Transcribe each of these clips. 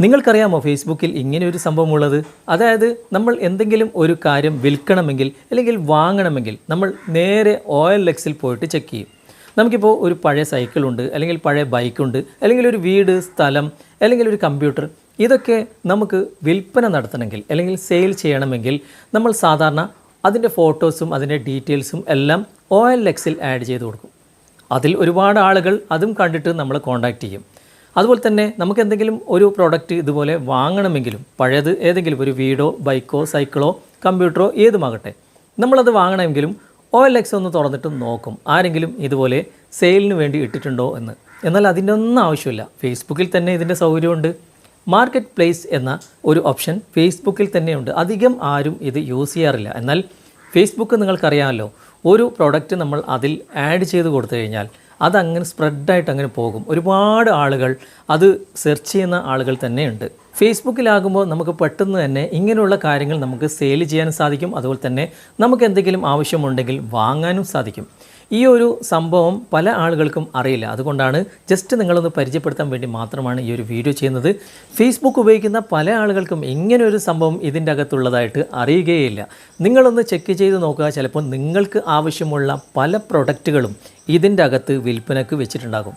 നിങ്ങൾക്കറിയാമോ ഫേസ്ബുക്കിൽ ഇങ്ങനെ ഒരു സംഭവമുള്ളത്? അതായത് നമ്മൾ എന്തെങ്കിലും ഒരു കാര്യം വിൽക്കണമെങ്കിൽ അല്ലെങ്കിൽ വാങ്ങണമെങ്കിൽ നമ്മൾ നേരെ ഒ എൽ എക്സിൽ പോയിട്ട് ചെക്ക് ചെയ്യും. നമുക്കിപ്പോൾ ഒരു പഴയ സൈക്കിളുണ്ട് അല്ലെങ്കിൽ പഴയ ബൈക്കുണ്ട് അല്ലെങ്കിൽ ഒരു വീട് സ്ഥലം അല്ലെങ്കിൽ ഒരു കമ്പ്യൂട്ടർ ഇതൊക്കെ നമുക്ക് വിൽപ്പന നടത്തണമെങ്കിൽ അല്ലെങ്കിൽ സെയിൽ ചെയ്യണമെങ്കിൽ നമ്മൾ സാധാരണ അതിന്റെ ഫോട്ടോസും അതിന്റെ ഡീറ്റെയിൽസും എല്ലാം ഒ എൽ എക്സിൽ ആഡ് ചെയ്ത് കൊടുക്കും. അതിൽ ഒരുപാട് ആളുകൾ അതും കണ്ടിട്ട് നമ്മൾ കോൺടാക്റ്റ് ചെയ്യും. അതുപോലെ തന്നെ നമുക്ക് എന്തെങ്കിലും ഒരു പ്രോഡക്റ്റ് ഇതുപോലെ വാങ്ങണമെങ്കിലും പഴയത് ഏതെങ്കിലും ഒരു വീടോ ബൈക്കോ സൈക്കിളോ കമ്പ്യൂട്ടറോ ഏതുമാകട്ടെ നമ്മളത് വാങ്ങണമെങ്കിലും ഒ എൽ എക്സ് ഒന്ന് തുറന്നിട്ട് നോക്കും ആരെങ്കിലും ഇതുപോലെ സെയിലിന് വേണ്ടി ഇട്ടിട്ടുണ്ടോ എന്ന്. എന്നാൽ അതിന്റെ ഒന്നും ആവശ്യമില്ല. ഫേസ്ബുക്കിൽ തന്നെ ഇതിന്റെ സൗകര്യമുണ്ട്. മാർക്കറ്റ് പ്ലേസ് എന്ന ഒരു ഓപ്ഷൻ ഫേസ്ബുക്കിൽ തന്നെയുണ്ട്. അധികം ആരും ഇത് യൂസ് ചെയ്യാറില്ല. എന്നാൽ ഫേസ്ബുക്ക് നിങ്ങൾക്കറിയാമല്ലോ ഒരു പ്രോഡക്റ്റ് നമ്മൾ അതിൽ ആഡ് ചെയ്ത് കൊടുത്തു കഴിഞ്ഞാൽ അതങ്ങനെ സ്പ്രെഡായിട്ട് അങ്ങനെ പോകും. ഒരുപാട് ആളുകൾ അത് സെർച്ച് ചെയ്യുന്ന ആളുകൾ തന്നെയുണ്ട്. ഫേസ്ബുക്കിലാകുമ്പോൾ നമുക്ക് പെട്ടെന്ന് തന്നെ ഇങ്ങനെയുള്ള കാര്യങ്ങൾ നമുക്ക് സെയിൽ ചെയ്യാൻ സാധിക്കും. അതുപോലെ തന്നെ നമുക്ക് എന്തെങ്കിലും ആവശ്യമുണ്ടെങ്കിൽ വാങ്ങാനും സാധിക്കും. ഈ ഒരു സംഭവം പല ആളുകൾക്കും അറിയില്ല. അതുകൊണ്ടാണ് ജസ്റ്റ് നിങ്ങളൊന്ന് പരിചയപ്പെടുത്താൻ വേണ്ടി മാത്രമാണ് ഈ ഒരു വീഡിയോ ചെയ്യുന്നത്. ഫേസ്ബുക്ക് ഉപയോഗിക്കുന്ന പല ആളുകൾക്കും ഇങ്ങനെ ഒരു സംഭവം ഇതിന്റെ അകത്തുള്ളതായിട്ട് അറിയുകയില്ല. നിങ്ങളൊന്ന് ചെക്ക് ചെയ്ത് നോക്കുക. ചിലപ്പോൾ നിങ്ങൾക്ക് ആവശ്യമുള്ള പല പ്രൊഡക്റ്റുകളും ഇതിന്റെ അകത്ത് വിൽപ്പനക്ക് വെച്ചിട്ടുണ്ടാകും.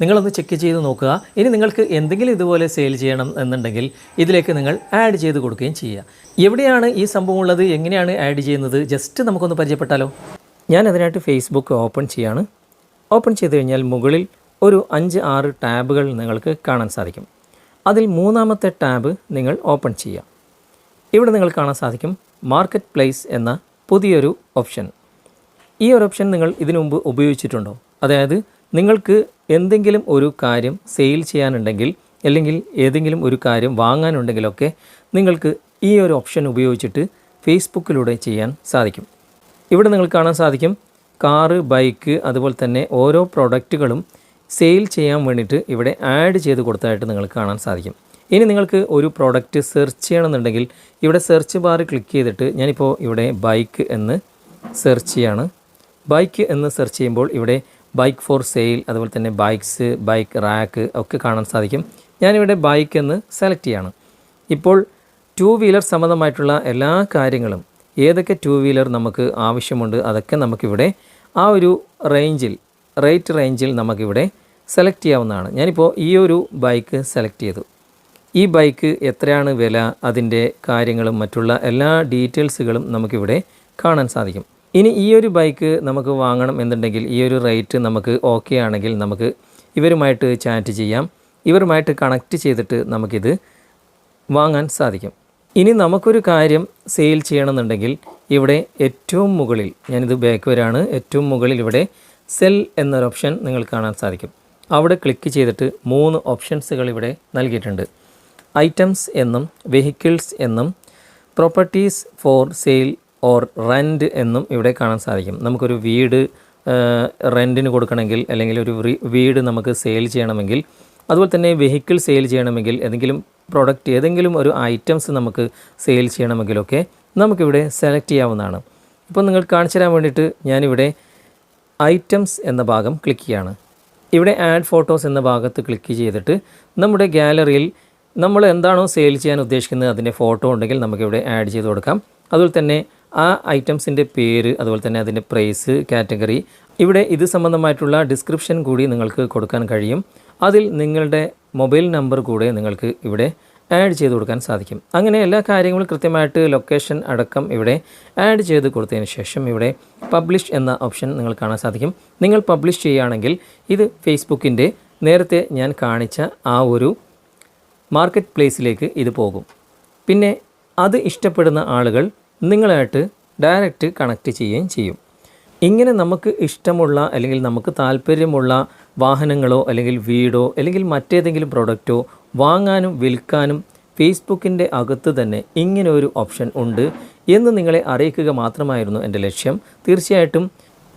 നിങ്ങളൊന്ന് ചെക്ക് ചെയ്ത് നോക്കുക. ഇനി നിങ്ങൾക്ക് എന്തെങ്കിലും ഇതുപോലെ സെയിൽ ചെയ്യണം എന്നുണ്ടെങ്കിൽ ഇതിലേക്ക് നിങ്ങൾ ആഡ് ചെയ്ത് കൊടുക്കുകയും ചെയ്യുക. എവിടെയാണ് ഈ സംഭവം ഉള്ളത്? എങ്ങനെയാണ് ആഡ് ചെയ്യുന്നത്? ജസ്റ്റ് നമുക്കൊന്ന് പരിചയപ്പെട്ടാലോ? ഞാൻ അതിനായിട്ട് ഫേസ്ബുക്ക് ഓപ്പൺ ചെയ്യാണ്. ഓപ്പൺ ചെയ്ത് കഴിഞ്ഞാൽ മുകളിൽ ഒരു അഞ്ച് ആറ് ടാബുകൾ നിങ്ങൾക്ക് കാണാൻ സാധിക്കും. അതിൽ മൂന്നാമത്തെ ടാബ് നിങ്ങൾ ഓപ്പൺ ചെയ്യുക ഇവിടെ നിങ്ങൾ കാണാൻ സാധിക്കും മാർക്കറ്റ് പ്ലേസ് എന്ന പുതിയൊരു ഓപ്ഷൻ ഈ ഒരു ഓപ്ഷൻ നിങ്ങൾ ഇതിനു മുമ്പ് ഉപയോഗിച്ചിട്ടുണ്ടോ? അതായത് നിങ്ങൾക്ക് എന്തെങ്കിലും ഒരു കാര്യം സെയിൽ ചെയ്യാനുണ്ടെങ്കിൽ അല്ലെങ്കിൽ ഏതെങ്കിലും ഒരു കാര്യം വാങ്ങാനുണ്ടെങ്കിലൊക്കെ നിങ്ങൾക്ക് ഈ ഒരു ഓപ്ഷൻ ഉപയോഗിച്ചിട്ട് ഫേസ്ബുക്കിലൂടെ ചെയ്യാൻ സാധിക്കും. ഇവിടെ നിങ്ങൾക്ക് കാണാൻ സാധിക്കും കാറ് ബൈക്ക് അതുപോലെ തന്നെ ഓരോ പ്രൊഡക്റ്റുകളും സെയിൽ ചെയ്യാൻ വേണ്ടിയിട്ട് ഇവിടെ ആഡ് ചെയ്ത് കൊടുത്തതായിട്ട് നിങ്ങൾക്ക് കാണാൻ സാധിക്കും. ഇനി നിങ്ങൾക്ക് ഒരു പ്രോഡക്റ്റ് സെർച്ച് ചെയ്യണമെന്നുണ്ടെങ്കിൽ ഇവിടെ സെർച്ച് ബാർ ക്ലിക്ക് ചെയ്തിട്ട് ഞാനിപ്പോൾ ഇവിടെ ബൈക്ക് എന്ന് സെർച്ച് ചെയ്യാണ്. ബൈക്ക് എന്ന് സെർച്ച് ചെയ്യുമ്പോൾ ഇവിടെ ബൈക്ക് ഫോർ സെയിൽ അതുപോലെ തന്നെ ബൈക്സ് ബൈക്ക് റാക്ക് ഒക്കെ കാണാൻ സാധിക്കും. ഞാനിവിടെ ബൈക്ക് എന്ന് സെലക്ട് ചെയ്യാണ്. ഇപ്പോൾ ടു വീലർ സംബന്ധമായിട്ടുള്ള എല്ലാ കാര്യങ്ങളും ഏതൊക്കെ ടു വീലർ നമുക്ക് ആവശ്യമുണ്ട് അതൊക്കെ നമുക്കിവിടെ ആ ഒരു റേഞ്ചിൽ റേറ്റ് റേഞ്ചിൽ നമുക്കിവിടെ സെലക്ട് ചെയ്യാവുന്നതാണ്. ഞാനിപ്പോൾ ഈ ഒരു ബൈക്ക് സെലക്ട് ചെയ്തു. ഈ ബൈക്ക് എത്രയാണ് വില അതിന്റെ കാര്യങ്ങളും മറ്റുള്ള എല്ലാ ഡീറ്റെയിൽസുകളും നമുക്കിവിടെ കാണാൻ സാധിക്കും. ഇനി ഈ ഒരു ബൈക്ക് നമുക്ക് വാങ്ങണം എന്നുണ്ടെങ്കിൽ ഈ ഒരു റേറ്റ് നമുക്ക് ഓക്കെ ആണെങ്കിൽ നമുക്ക് ഇവരുമായിട്ട് ചാറ്റ് ചെയ്യാം. ഇവരുമായിട്ട് കണക്റ്റ് ചെയ്തിട്ട് നമുക്കിത് വാങ്ങാൻ സാധിക്കും. ഇനി നമുക്കൊരു കാര്യം സെയിൽ ചെയ്യണമെന്നുണ്ടെങ്കിൽ ഇവിടെ ഏറ്റവും മുകളിൽ ഞാനിത് ബാക്ക് വരാണ് ഏറ്റവും മുകളിൽ ഇവിടെ സെൽ എന്നൊരു ഓപ്ഷൻ നിങ്ങൾ കാണാൻ സാധിക്കും. അവിടെ ക്ലിക്ക് ചെയ്തിട്ട് മൂന്ന് ഓപ്ഷൻസുകൾ ഇവിടെ നൽകിയിട്ടുണ്ട്. ഐറ്റംസ് എന്നും വെഹിക്കിൾസ് എന്നും properties for sale or rent എന്നും ഇവിടെ കാണാൻ സാധിക്കും. നമുക്കൊരു വീട് റെന്റിന് കൊടുക്കണമെങ്കിൽ അല്ലെങ്കിൽ ഒരു വീട് നമുക്ക് സെയിൽ ചെയ്യണമെങ്കിൽ അതുപോലെ തന്നെ വെഹിക്കിൾ സെയിൽ ചെയ്യണമെങ്കിൽ ഏതെങ്കിലും പ്രോഡക്റ്റ് ഏതെങ്കിലും ഒരു ഐറ്റംസ് നമുക്ക് സെയിൽ ചെയ്യണമെങ്കിലൊക്കെ നമുക്കിവിടെ സെലക്ട് ചെയ്യാവുന്നതാണ്. ഇപ്പോൾ നിങ്ങൾ കാണിച്ചു തരാൻ വേണ്ടിയിട്ട് ഞാനിവിടെ ഐറ്റംസ് എന്ന ഭാഗം ക്ലിക്ക് ചെയ്യാണ്. ഇവിടെ ആഡ് ഫോട്ടോസ് എന്ന ഭാഗത്ത് ക്ലിക്ക് ചെയ്തിട്ട് നമ്മുടെ ഗാലറിയിൽ നമ്മൾ എന്താണോ സെയിൽ ചെയ്യാൻ ഉദ്ദേശിക്കുന്നത് അതിന്റെ ഫോട്ടോ ഉണ്ടെങ്കിൽ നമുക്കിവിടെ ആഡ് ചെയ്ത് കൊടുക്കാം. അതുപോലെ തന്നെ ആ ഐറ്റംസിന്റെ പേര് അതുപോലെ തന്നെ അതിന്റെ പ്രൈസ് കാറ്റഗറി ഇവിടെ ഇത് സംബന്ധമായിട്ടുള്ള ഡിസ്ക്രിപ്ഷൻ കൂടി നിങ്ങൾക്ക് കൊടുക്കാൻ കഴിയും. അതിൽ നിങ്ങളുടെ മൊബൈൽ നമ്പർ കൂടെ നിങ്ങൾക്ക് ഇവിടെ ആഡ് ചെയ്ത് കൊടുക്കാൻ സാധിക്കും. അങ്ങനെ എല്ലാ കാര്യങ്ങളും കൃത്യമായിട്ട് ലൊക്കേഷൻ അടക്കം ഇവിടെ ആഡ് ചെയ്ത് കൊടുത്തതിന് ശേഷം ഇവിടെ പബ്ലിഷ് എന്ന ഓപ്ഷൻ നിങ്ങൾ കാണാൻ സാധിക്കും. നിങ്ങൾ പബ്ലിഷ് ചെയ്യുകയാണെങ്കിൽ ഇത് ഫേസ്ബുക്കിന്റെ നേരത്തെ ഞാൻ കാണിച്ച ആ ഒരു മാർക്കറ്റ് പ്ലേസിലേക്ക് ഇത് പോകും. പിന്നെ അത് ഇഷ്ടപ്പെടുന്ന ആളുകൾ നിങ്ങളായിട്ട് ഡയറക്റ്റ് കണക്റ്റ് ചെയ്യുകയും ചെയ്യും. ഇങ്ങനെ നമുക്ക് ഇഷ്ടമുള്ള അല്ലെങ്കിൽ നമുക്ക് താല്പര്യമുള്ള വാഹനങ്ങളോ അല്ലെങ്കിൽ വീടോ അല്ലെങ്കിൽ മറ്റേതെങ്കിലും പ്രൊഡക്റ്റോ വാങ്ങാനും വിൽക്കാനും ഫേസ്ബുക്കിന്റെ അകത്ത് തന്നെ ഇങ്ങനെ ഒരു ഓപ്ഷൻ ഉണ്ട് എന്ന് നിങ്ങളെ അറിയിക്കുക മാത്രമായിരുന്നു എന്റെ ലക്ഷ്യം. തീർച്ചയായിട്ടും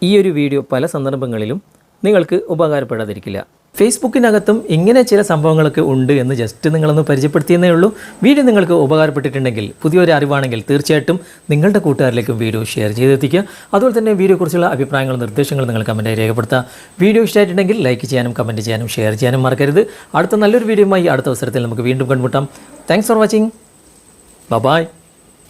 ഈ ഒരു വീഡിയോ പല സന്ദർഭങ്ങളിലും നിങ്ങൾക്ക് ഉപകാരപ്പെടാതിരിക്കില്ല. ഫേസ്ബുക്കിനകത്തും ഇങ്ങനെ ചില സംഭവങ്ങളൊക്കെ ഉണ്ട് എന്ന് ജസ്റ്റ് നിങ്ങളൊന്ന് പരിചയപ്പെടുത്തിയെന്നേ ഉള്ളൂ. വീഡിയോ നിങ്ങൾക്ക് ഉപകാരപ്പെട്ടിട്ടുണ്ടെങ്കിൽ പുതിയൊരു അറിവാണെങ്കിൽ തീർച്ചയായിട്ടും നിങ്ങളുടെ കൂട്ടുകാരിലേക്കും വീഡിയോ ഷെയർ ചെയ്തെത്തിക്കുക. അതുപോലെ തന്നെ വീഡിയോയെക്കുറിച്ചുള്ള അഭിപ്രായങ്ങളും നിർദ്ദേശങ്ങളും നിങ്ങൾ കമന്റായി രേഖപ്പെടുത്തുക. വീഡിയോ ഇഷ്ടമായിട്ടുണ്ടെങ്കിൽ ലൈക്ക് ചെയ്യാനും കമന്റ് ചെയ്യാനും ഷെയർ ചെയ്യാനും മറക്കരുത്. അടുത്ത നല്ലൊരു വീഡിയോയുമായി അടുത്ത അവസരത്തിൽ നമുക്ക് വീണ്ടും കണ്ടുമുട്ടാം. Thanks for watching bye